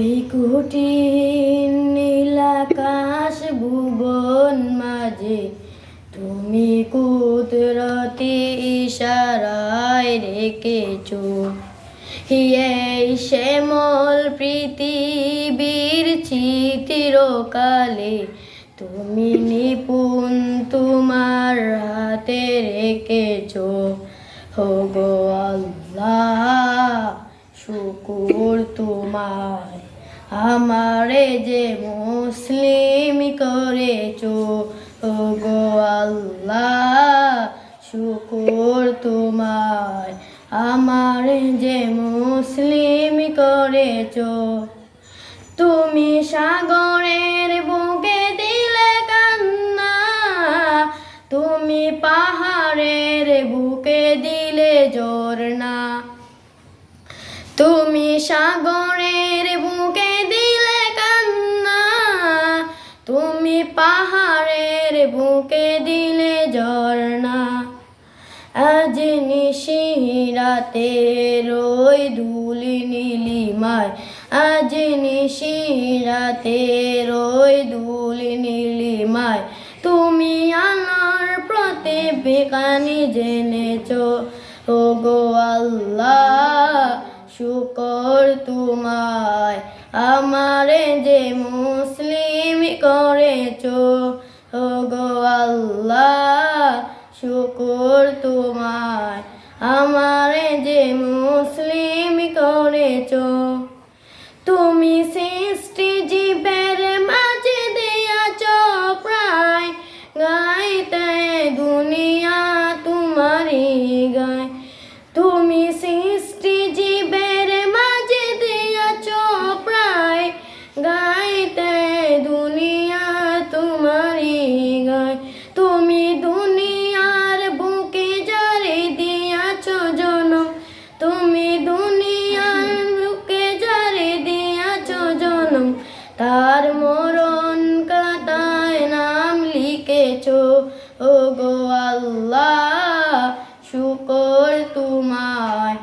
ওই নীলাকাশ ভুবন মাঝে। তুমি কুদরতি ইশারায় রেখেছো। এই শ্যামল পৃথিবীর চিত্রকালে তুমি নিপুণ তোমার হাতে রেখেছো। হো গো আল্লাহ। শুকুর তোমায়। আমারে যে মুসলিম করেছ ও গো আল্লাহ, শুকুর তোমায়। আমার যে মুসলিম করেছ, তুমি সাগরের বুকে দিলে কান্না, তুমি পাহাড়ের বুকে দিলে ঝর্ণা। তুমি সাগরের বুকে দিলে কান্না, তুমি পাহাড়ের বুকে দিলে ঝর্ণা। আজ নিশিরাতে রই ধুলি নীলিমায়, আজ নিশিরাতে রই ধুলি নীলিমায়, তুমি আনার প্রতিবেকানি জেনেছ ও গো আল্লাহ শুকর তোমায়। আমার যে মুসলিম করেছ গো আল্লাহ, শুকর তোমায়। আমার যে মুসলিম করেছ, তুমি সৃষ্টি তুমি দুনিয়ার বুকে জারে দিয়াছ জনম। তুমি দুনিয়ার বুকে জারে দিয়াছ জনম। তার মরণ কাতায় নাম লিখেছ। ও গো আল্লাহ, শুকর তোমায়।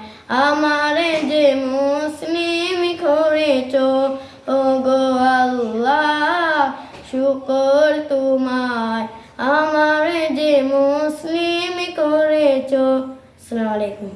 আমারে যে মুসলিম করেছ ও গো আল্লাহ, শুকর তোমায়। আমারে যে মুসলিম করেছ আসসালামু আলাইকুম।